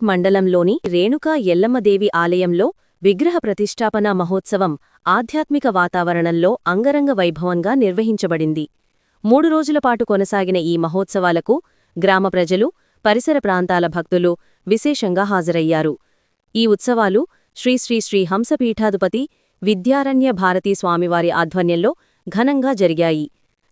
నాసిక్ మండలంలోని రేణుకా ఎల్లమ్మదేవి ఆలయంలో విగ్రహ ప్రతిష్టాపన మహోత్సవం ఆధ్యాత్మిక వాతావరణంలో అంగరంగ వైభవంగా నిర్వహించబడింది. మూడు రోజులపాటు కొనసాగిన ఈ మహోత్సవాలకు గ్రామ ప్రజలు పరిసర ప్రాంతాల భక్తులు విశేషంగా హాజరయ్యారు. ఈ ఉత్సవాలు శ్రీశ్రీశ్రీ శ్రీ హంసపీఠాధిపతి విద్యారణ్య భారతీ స్వామివారి ఆధ్వర్యంలో ఘనంగా జరిగాయి.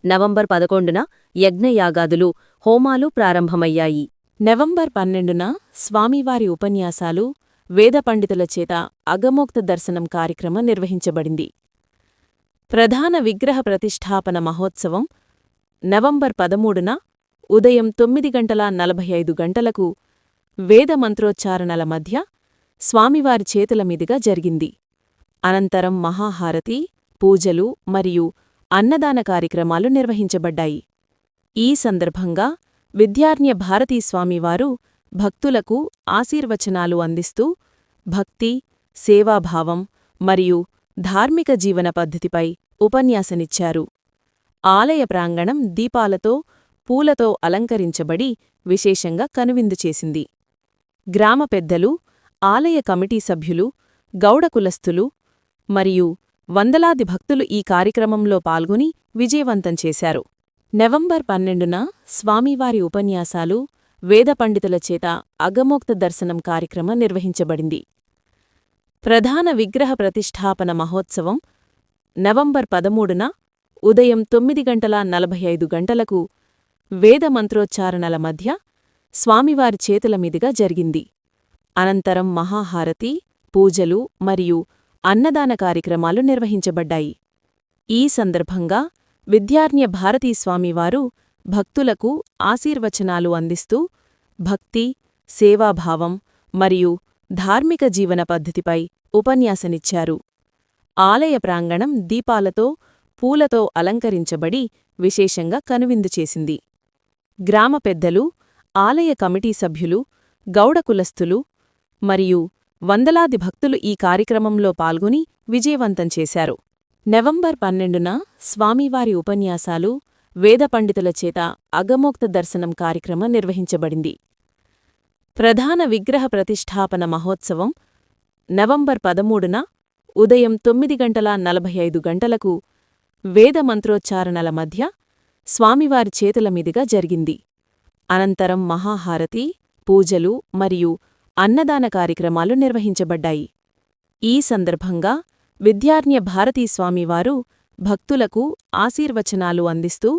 నవంబర్ పదకొండున యజ్ఞయాగాదులు హోమాలు ప్రారంభమయ్యాయి. నవంబర్ పన్నెండున స్వామివారి ఉపన్యాసాలు వేద పండితుల చేత అగమోక్త దర్శనం కార్యక్రమం నిర్వహించబడింది. ప్రధాన విగ్రహ ప్రతిష్ఠాపన మహోత్సవం నవంబర్ పదమూడున ఉదయం తొమ్మిది గంటల నలభై ఐదు గంటలకు వేద మంత్రోచ్చారణల మధ్య స్వామివారి చేతుల మీదుగా జరిగింది. అనంతరం మహాహారతి పూజలు మరియు అన్నదాన కార్యక్రమాలు నిర్వహించబడ్డాయి. ఈ సందర్భంగా విద్యార్ణ్య భారతీస్వామివారు భక్తులకు ఆశీర్వచనాలు అందిస్తూ భక్తి సేవాభావం మరియు ధార్మిక జీవన పద్ధతిపై ఉపన్యాసనిచ్చారు. ఆలయ ప్రాంగణం దీపాలతో పూలతో అలంకరించబడి విశేషంగా కనువిందు చేసింది. గ్రామ పెద్దలు ఆలయ కమిటీ సభ్యులు గౌడకులస్థులు మరియు వందలాది భక్తులు ఈ కార్యక్రమంలో పాల్గొని విజయవంతం చేశారు. నవంబర్ పన్నెండున స్వామివారి ఉపన్యాసాలు వేద పండితుల చేత అగమోక్త దర్శనం కార్యక్రమం నిర్వహించబడింది. ప్రధాన విగ్రహ ప్రతిష్ఠాపన మహోత్సవం నవంబర్ పదమూడున ఉదయం తొమ్మిది గంటల నలభై ఐదు గంటలకు వేదమంత్రోచ్చారణల మధ్య స్వామివారి చేతుల మీదుగా జరిగింది. అనంతరం మహాహారతి పూజలు మరియు అన్నదాన కార్యక్రమాలు నిర్వహించబడ్డాయి. ఈ సందర్భంగా విద్యార్ణ్య భారతీస్వామివారు భక్తులకు ఆశీర్వచనాలు అందిస్తూ భక్తి సేవాభావం మరియు ధార్మిక జీవన పద్ధతిపై ఉపన్యాసనిచ్చారు. ఆలయ ప్రాంగణం దీపాలతో పూలతో అలంకరించబడి విశేషంగా కనువిందు చేసింది. గ్రామ పెద్దలు ఆలయ కమిటీ సభ్యులు గౌడ కులస్థులు మరియు వందలాది భక్తులు ఈ కార్యక్రమంలో పాల్గొని విజయవంతం చేశారు. నవంబర్ పన్నెండున స్వామివారి ఉపన్యాసాలు వేద పండితుల చేత అగమోక్త దర్శనం కార్యక్రమం నిర్వహించబడింది. ప్రధాన విగ్రహ ప్రతిష్ఠాపన మహోత్సవం నవంబర్ పదమూడున ఉదయం తొమ్మిది గంటల నలభై ఐదు గంటలకు వేద మంత్రోచ్చారణల మధ్య స్వామివారి చేతుల మీదుగా జరిగింది. అనంతరం మహాహారతి పూజలు మరియు అన్నదాన కార్యక్రమాలు నిర్వహించబడ్డాయి. ఈ సందర్భంగా విద్యార్ణ్య భారతీస్వామివారు భక్తులకు ఆశీర్వచనాలు అందిస్తూ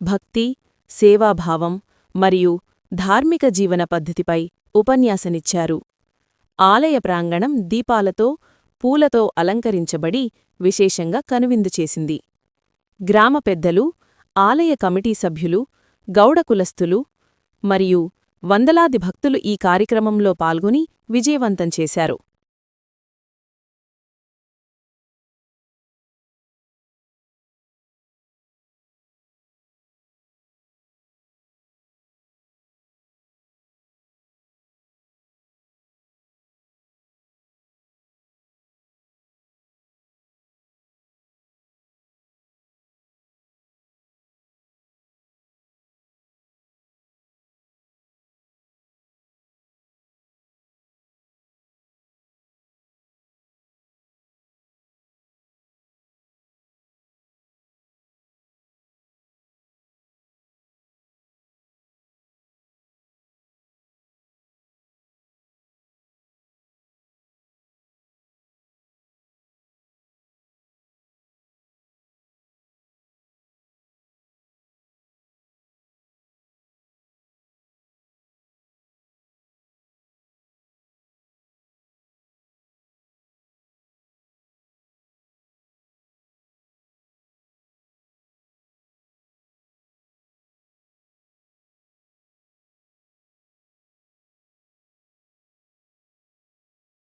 భక్తి సేవాభావం మరియు ధార్మిక జీవన పద్ధతిపై ఉపన్యాసనిచ్చారు. ఆలయ ప్రాంగణం దీపాలతో పూలతో అలంకరించబడి విశేషంగా కనువిందు చేసింది. గ్రామ పెద్దలు ఆలయ కమిటీ సభ్యులు గౌడకులస్థులు మరియు వందలాది భక్తులు ఈ కార్యక్రమంలో పాల్గొని విజయవంతం చేశారు.